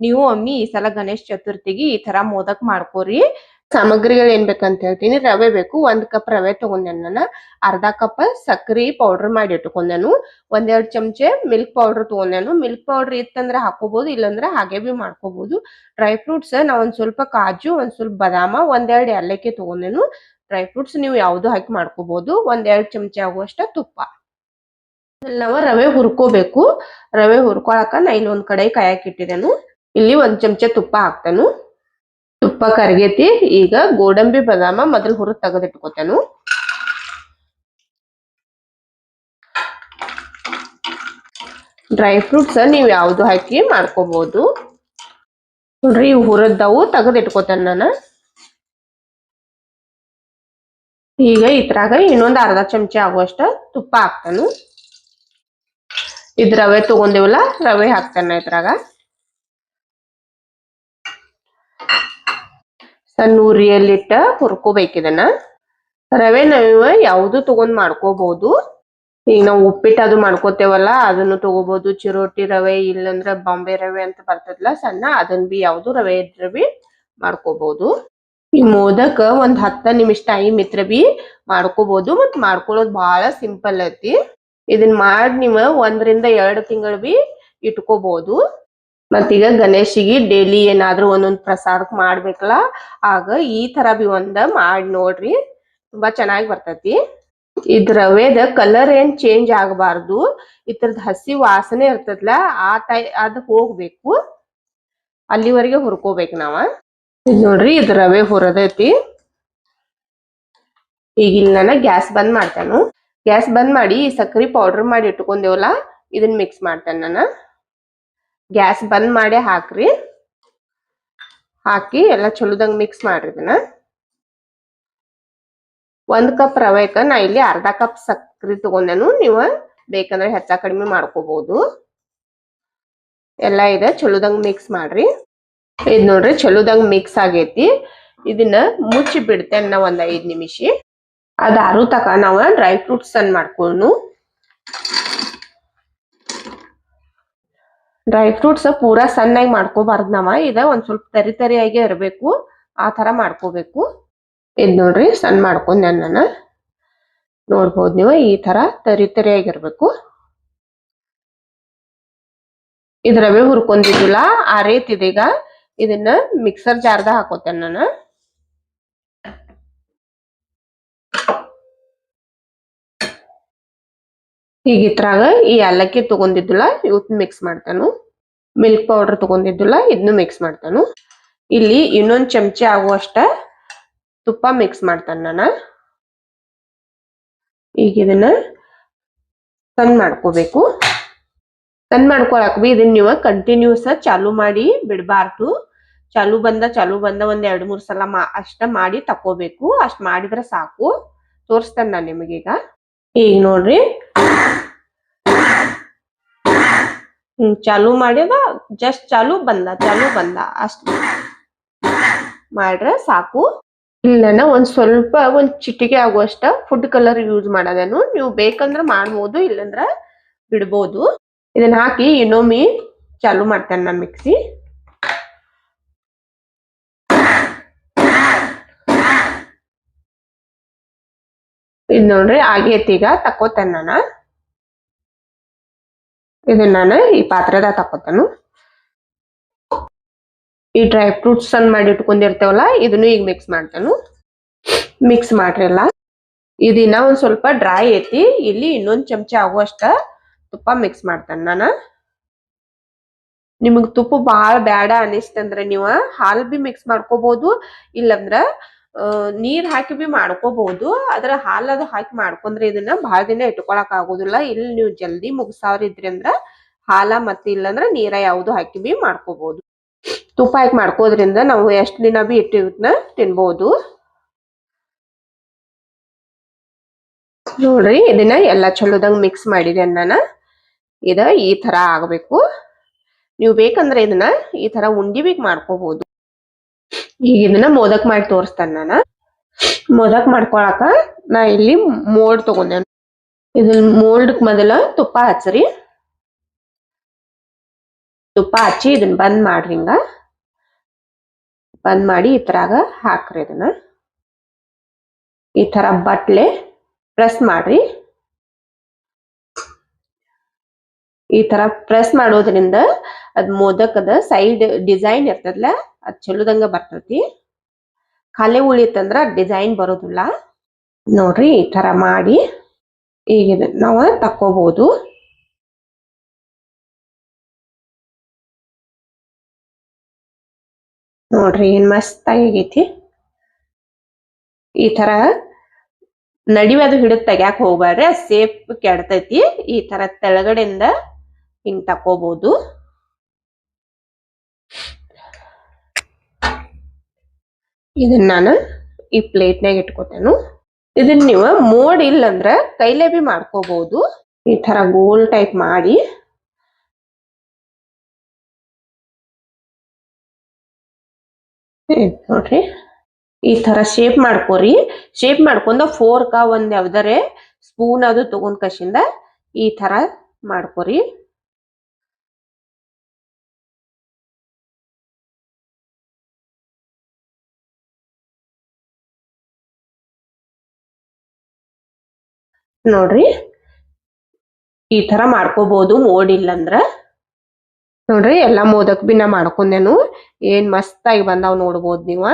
ನೀವು ಅಮ್ಮಿ ಈ ಸಲ ಗಣೇಶ್ ಚತುರ್ಥಿಗೆ ಈ ತರ ಮೋದಕ್ ಮಾಡ್ಕೋರಿ. ಸಾಮಗ್ರಿಗಳು ಏನ್ ಬೇಕಂತ ಹೇಳ್ತೀನಿ, ರವೆ ಬೇಕು, ಒಂದ್ ಕಪ್ ರವೆ ತಗೊಂಡೆ ನಾನು, ಅರ್ಧ ಕಪ್ ಸಕ್ರಿ ಪೌಡರ್ ಮಾಡಿ ಇಟ್ಕೊಂಡೇನು ಒಂದೆರಡು ಚಮಚೆ ಮಿಲ್ಕ್ ಪೌಡರ್ ತಗೊಂಡೇನು ಮಿಲ್ಕ್ ಪೌಡರ್ ಇತ್ತಂದ್ರ ಹಾಕೋಬಹುದು ಇಲ್ಲಂದ್ರ ಹಾಗೆ ಬಿ ಮಾಡ್ಕೋಬಹುದು ಡ್ರೈ ಫ್ರೂಟ್ಸ್ ನಾ ಒಂದ್ ಸ್ವಲ್ಪ ಕಾಜು, ಒಂದ್ ಸ್ವಲ್ಪ ಬದಾಮ, ಒಂದೆರಡು ಏಲಕ್ಕಿ ತಗೊಂಡೆನು ಡ್ರೈ ಫ್ರೂಟ್ಸ್ ನೀವು ಯಾವ್ದು ಹಾಕಿ ಮಾಡ್ಕೋಬಹುದು ಒಂದೆರಡು ಚಮಚ ಆಗುವಷ್ಟ ತುಪ್ಪ. ನಾವ ರವೆ ಹುರ್ಕೋಬೇಕು, ರವೆ ಹುರ್ಕೊಳಕ ನಾ ಇಲ್ಲಿ ಒಂದ್ ಕಡೆ ಕಾಯಕ್ ಇಟ್ಟಿದ್ದೇನು ಇಲ್ಲಿ ಒಂದ್ ಚಮಚ ತುಪ್ಪ ಹಾಕ್ತಾನು. ತುಪ್ಪ ಕರಗೈತಿ, ಈಗ ಗೋಡಂಬಿ, ಬದಾಮ ಮೊದಲು ಹುರಿದ್ ತೆಗೆದಿಟ್ಕೋತಾನು. ಡ್ರೈ ಫ್ರೂಟ್ಸ್ ನೀವು ಯಾವ್ದು ಹಾಕಿ ಮಾಡ್ಕೋಬಹುದು ನೋಡ್ರಿ, ಇವು ಹುರದ್ದವು ತೆಗೆದಿಟ್ಕೋತಾನ ನಾನು. ಈಗ ಇದ್ರಾಗ ಇನ್ನೊಂದು ಅರ್ಧ ಚಮಚ ಆಗುವಷ್ಟ ತುಪ್ಪ ಹಾಕ್ತಾನು. ಇದ್ ರವೆ ತಗೊಂಡಿವಲ್ಲ, ರವೆ ಹಾಕ್ತಾನ ಇದ್ರಾಗ. ಸಣ್ಣ ಉರಿಯಲ್ಲಿಟ್ಟ ಹುರ್ಕೋಬೇಕಿದನ್ನ ರವೆ ನಾವು ಯಾವುದು ತಗೊಂಡ್ ಮಾಡ್ಕೋಬಹುದು ಈಗ ನಾವು ಉಪ್ಪಿಟ್ಟು ಅದು ಮಾಡ್ಕೋತೇವಲ್ಲ, ಅದನ್ನು ತಗೋಬಹುದು ಚಿರೋಟಿ ರವೆ ಇಲ್ಲಂದ್ರೆ ಬಾಂಬೆ ರವೆ ಅಂತ ಬರ್ತದಲ್ಲ ಸಣ್ಣ ಅದನ್ನ ಬಿ ಯಾವ್ದು ರವೆ ಇದ್ರ ಬಿ ಮಾಡ್ಕೋಬಹುದು ಈ ಮೋದಕ ಒಂದ್ ಹತ್ತ ನಿಮಿಷ ಟೈಮ್ ಇತ್ರ ಬಿ ಮಾಡ್ಕೋಬಹುದು ಮತ್ ಮಾಡ್ಕೊಳ್ಳೋದು ಬಹಳ ಸಿಂಪಲ್ ಐತಿ. ಇದನ್ ಮಾಡಿ ನೀವು ಒಂದರಿಂದ ಎರಡು ತಿಂಗಳು ಬಿ ಇಟ್ಕೋಬಹುದು ಮತ್ತೀಗ ಗಣೇಶಿಗೆ ಡೈಲಿ ಏನಾದ್ರೂ ಒಂದೊಂದ್ ಪ್ರಸಾದ ಮಾಡ್ಬೇಕಲ್ಲ? ಆಗ ಈ ತರ ಬಿ ಒಂದ ಮಾಡಿ ನೋಡ್ರಿ. ತುಂಬಾ ಚೆನ್ನಾಗಿ ಬರ್ತತಿ. ಇದ್ ರವೆದ ಕಲರ್ ಏನ್ ಚೇಂಜ್ ಆಗಬಾರ್ದು. ಇದ್ರದ್ ಹಸಿ ವಾಸನೆ ಇರ್ತದಲ್ಲ ಆ ಟೈ, ಅದ್ ಹೋಗ್ಬೇಕು. ಅಲ್ಲಿವರೆಗೆ ಹುರ್ಕೋಬೇಕು ನಾವ. ಇದ್ ನೋಡ್ರಿ, ಇದ್ ರವೆ ಹುರದೈತಿ. ಈಗ ಇಲ್ಲಿ ನಾನು ಗ್ಯಾಸ್ ಬಂದ್ ಮಾಡ್ತಾನು. ಗ್ಯಾಸ್ ಬಂದ್ ಮಾಡಿ ಸಕ್ಕರೆ ಪೌಡರ್ ಮಾಡಿ ಇಟ್ಕೊಂಡೇವಲ್ಲ ಇದನ್ನ ಮಿಕ್ಸ್ ಮಾಡ್ತೇನೆ ನಾನು. ಗ್ಯಾಸ್ ಬಂದ್ ಮಾಡಿ ಹಾಕ್ರಿ. ಹಾಕಿ ಎಲ್ಲ ಚಲೋದಂಗ್ ಮಿಕ್ಸ್ ಮಾಡ್ರಿ ಇದನ್ನ. ಒಂದ್ ಕಪ್ ರವೆಕ ನಾ ಇಲ್ಲಿ ಅರ್ಧ ಕಪ್ ಸಕ್ಕರೆ ತಗೊಂಡೇನು, ನೀವು ಬೇಕಂದ್ರೆ ಹೆಚ್ಚ ಕಡಿಮೆ ಮಾಡ್ಕೋಬಹುದು ಎಲ್ಲ ಇದೆ ಚಲೋದಂಗ್ ಮಿಕ್ಸ್ ಮಾಡ್ರಿ. ಇದ್ ನೋಡ್ರಿ ಚಲೋದಂಗ್ ಮಿಕ್ಸ್ ಆಗೈತಿ. ಇದನ್ನ ಮುಚ್ಚಿ ಬಿಡ್ತೇನೆ ನಾ ಒಂದ್ ಐದ್ ನಿಮಿಷ. ಅದಾರು ತಕ ನಾವ ಡ್ರೈ ಫ್ರೂಟ್ಸ್ ಅನ್ ಮಾಡ್ಕೊಂಡು ಡ್ರೈ ಫ್ರೂಟ್ಸ್ ಪೂರ ಸಣ್ಣಾಗಿ ಮಾಡ್ಕೋಬಾರ್ದು ನಾವ. ಇದ ಒಂದ್ ಸ್ವಲ್ಪ ತರಿ ತರಿಯಾಗಿ ಇರಬೇಕು. ಆ ತರ ಮಾಡ್ಕೋಬೇಕು. ಇದ್ ನೋಡ್ರಿ ಸಣ್ಣ ಮಾಡ್ಕೊಂಡೆ ನಾನು ನೋಡ್ಬೋದು ನೀವು. ಈ ತರ ತರಿ ತರಿಯಾಗಿರ್ಬೇಕು ಇದ್ ರವೆ ಹುರ್ಕೊಂಡಿದ್ದಿಲ್ಲ, ಆ ರೀತಿ ಇದೀಗ. ಇದನ್ನ ಮಿಕ್ಸರ್ ಜಾರ್ದಾಗ ಹಾಕೋತೇನೆ ನಾನು ಈಗ ಇದ್ರಾಗ ಈ ಏಲಕ್ಕಿ ತಗೊಂಡಿದ್ದಿಲ್ಲ, ಇವತ್ತು ಮಿಕ್ಸ್ ಮಾಡ್ತಾನು. ಮಿಲ್ಕ್ ಪೌಡರ್ ತಗೊಂಡಿದ್ದಿಲ್ಲ ಇದನ್ನು ಮಿಕ್ಸ್ ಮಾಡ್ತಾನು. ಇಲ್ಲಿ ಇನ್ನೊಂದ್ ಚಮಚ ಆಗುವಷ್ಟ ತುಪ್ಪ ಮಿಕ್ಸ್ ಮಾಡ್ತಾನೆ ನಾನು. ಈಗ ಇದನ್ನ ಸಣ್ಣ ಮಾಡ್ಕೋಬೇಕು. ಸಣ್ಣ ಮಾಡ್ಕೊಳಕ್ ಬಿ ಇದನ್ನ ನೀವು ಕಂಟಿನ್ಯೂಸ್ ಚಾಲು ಮಾಡಿ ಬಿಡಬಾರ್ದು. ಚಾಲು ಬಂದ ಚಾಲು ಬಂದ ಒಂದ್ ಎರಡ್ ಮೂರ್ ಸಲ ಮಾ ಅಷ್ಟ ಮಾಡಿ ತಕೋಬೇಕು ಅಷ್ಟ್ ಮಾಡಿದ್ರೆ ಸಾಕು. ತೋರಿಸ್ತೇನೆ ನಾನು ನಿಮಗೀಗ. ಈಗ ನೋಡ್ರಿ. ಚಾಲು ಮಾಡ್ಯದ ಜಸ್ಟ್ ಚಾಲು ಬಂದ ಚಾಲು ಬಂದ, ಅಷ್ಟ ಮಾಡ್ರ ಸಾಕು. ಇಲ್ಲ ಒಂದ್ ಸ್ವಲ್ಪ ಒಂದ್ ಚಿಟಿಕೆ ಆಗುವಷ್ಟ ಫುಡ್ ಕಲರ್ ಯೂಸ್ ಮಾಡೋದೇನು, ನೀವು ಬೇಕಂದ್ರ ಮಾಡ್ಬೋದು, ಇಲ್ಲಂದ್ರ ಬಿಡ್ಬೋದು. ಇದನ್ನ ಹಾಕಿ ಇನ್ನೊಮ್ಮೆ ಚಾಲು ಮಾಡ್ತೇನೆ ನಾ ಮಿಕ್ಸಿ ಇದ್ ನೋಡ್ರಿ ಈಗ ತಕ್ಕೋತೇನೆ ನಾನು. ಇದನ್ನ ನಾನು ಈ ಪಾತ್ರೆದಾಗ ತಕ್ಕೋತೇನು. ಈ ಡ್ರೈ ಫ್ರೂಟ್ಸ್ ಅನ್ನ ಮಾಡಿ ಇಟ್ಕೊಂಡಿರ್ತೇವಲ್ಲ, ಇದನ್ನು ಈಗ ಮಿಕ್ಸ್ ಮಾಡ್ತೇನು. ಮಿಕ್ಸ್ ಮಾಡ್ರಲ್ಲ ಇದಿನ್ನ ಒಂದು ಸ್ವಲ್ಪ ಡ್ರೈ ಐತಿ, ಇಲ್ಲಿ ಇನ್ನೊಂದ್ ಚಮಚ ಆಗುವಷ್ಟ ತುಪ್ಪ ಮಿಕ್ಸ್ ಮಾಡ್ತೇನೆ ನಾನು. ನಿಮಗ್ ತುಪ್ಪ ಬಾಳ ಬೇಡ ಅನಿಸ್ತಂದ್ರ ನೀವ ಹಾಲು ಬಿ ಮಿಕ್ಸ್ ಮಾಡ್ಕೋಬಹುದು ಇಲ್ಲಂದ್ರ ನೀರ್ ಹಾಕಿ ಬಿ ಮಾಡ್ಕೋಬಹುದು ಅದ್ರ ಹಾಲ್ ಅದು ಹಾಕಿ ಮಾಡ್ಕೊಂಡ್ರೆ ಇದನ್ನ ಬಹಳ ದಿನ ಇಟ್ಕೊಳಕ್ ಆಗೋದಿಲ್ಲ. ಇಲ್ಲಿ ನೀವು ಜಲ್ದಿ ಮುಗ್ಸಾವ್ರ ಇದ್ರಿ ಅಂದ್ರ ಹಾಲ ಮತ್ತೆ ಇಲ್ಲಂದ್ರ ನೀರ ಯಾವ್ದು ಹಾಕಿ ಬಿ ಮಾಡ್ಕೋಬಹುದು ತುಪ್ಪ ಹಾಕಿ ಮಾಡ್ಕೋದ್ರಿಂದ ನಾವು ಎಷ್ಟ್ ದಿನ ಬಿ ಇಟ್ಟಿದ್ನ ತಿನ್ಬಹುದು ನೋಡ್ರಿ, ಇದನ್ನ ಎಲ್ಲಾ ಚಲೋದಂಗ್ ಮಿಕ್ಸ್ ಮಾಡಿದೆ ನಾನು ಇದ ಈ ತರ ಆಗ್ಬೇಕು. ನೀವು ಬೇಕಂದ್ರೆ ಇದನ್ನ ಈ ತರ ಉಂಡಿ ಬಿ ಮಾಡ್ಕೋಬಹುದು ಈಗ ಇದನ್ನ ಮೋದಕ್ ಮಾಡಿ ತೋರಿಸ್ತಾನೆ ನಾನು. ಮೋದಕ್ ಮಾಡ್ಕೊಳಕ ನಾ ಇಲ್ಲಿ ಮೋಲ್ಡ್ ತಗೊಂಡೆ ಇದನ್ನ ಮೋಲ್ಡ್ ಮೊದಲ ತುಪ್ಪ ಹಚ್ಚ್ರಿ ತುಪ್ಪ ಹಚ್ಚಿ ಇದನ್ನ ಬಂದ್ ಮಾಡ್ರಿ ಹಿಂಗ. ಬಂದ್ ಮಾಡಿ ಈ ತರಾಗ ಹಾಕ್ರಿ ಇದನ್ನ. ಈ ತರ ಬಟ್ಲೆ ಪ್ರೆಸ್ ಮಾಡ್ರಿ. ಈ ತರ ಪ್ರೆಸ್ ಮಾಡೋದ್ರಿಂದ ಅದ್ ಮೋದಕದ ಸೈಡ್ ಡಿಸೈನ್ ಇರ್ತದಲ್ಲ ಅದ್ ಚಲೋದಂಗ ಬರ್ತೈತಿ. ಖಾಲಿ ಉಳಿತಂದ್ರ ಡಿಸೈನ್ ಬರೋದಿಲ್ಲ. ನೋಡ್ರಿ ಈ ತರ ಮಾಡಿ ಈಗ ನಾವು ತಕ್ಕೋಬಹುದು ನೋಡ್ರಿ ಏನ್ ಮಸ್ತ್ ಆಗೈತಿ. ಈ ತರ ನಡಿವೆ ಅದು ಹಿಡಿದ್ ತೆಗ್ಯಾಕ್ ಹೋಗ್ಬೇಡ್ರಿ ಸೇಫ್ ಕೆಡ್ತೈತಿ. ಈ ತರ ತೆಳಗಡೆಯಿಂದ ಹಿಂಗ್ ತಕೋಬಹುದು ಇದನ್ನ ನಾನು ಈ ಪ್ಲೇಟ್ನಾಗ ಇಟ್ಕೋತೇನು. ಇದನ್ನ ನೀವು ಮೋಡ್ ಇಲ್ಲಂದ್ರ ಕೈಲೇ ಬಿ ಮಾಡ್ಕೋಬಹುದು ಈ ತರ ಗೋಲ್ ಟೈಪ್ ಮಾಡಿ. ನೋಡ್ರಿ. ಈ ತರ ಶೇಪ್ ಮಾಡ್ಕೋರಿ. ಶೇಪ್ ಮಾಡ್ಕೊಂಡ ಫೋರ್ಕ ಒಂದ್ ಯಾವ್ದಾರೆ ಸ್ಪೂನ್ ಅದು ತಗೊಂಡ್ ಕಶಿಂದ ಈ ತರ ಮಾಡ್ಕೋರಿ. ನೋಡ್ರಿ. ಈ ತರ ಮಾಡ್ಕೋಬಹುದು ಮೋಡ್ ಅಂದ್ರ ನೋಡ್ರಿ, ಎಲ್ಲಾ ಮೋದಕ್ ಬಿನ್ನ ನಾ ಮಾಡ್ಕೊಂಡೇನು. ಏನ್ ಮಸ್ತ್ ಆಗಿ ಬಂದಾವ್ ನೋಡ್ಬೋದ್ ನೀವ.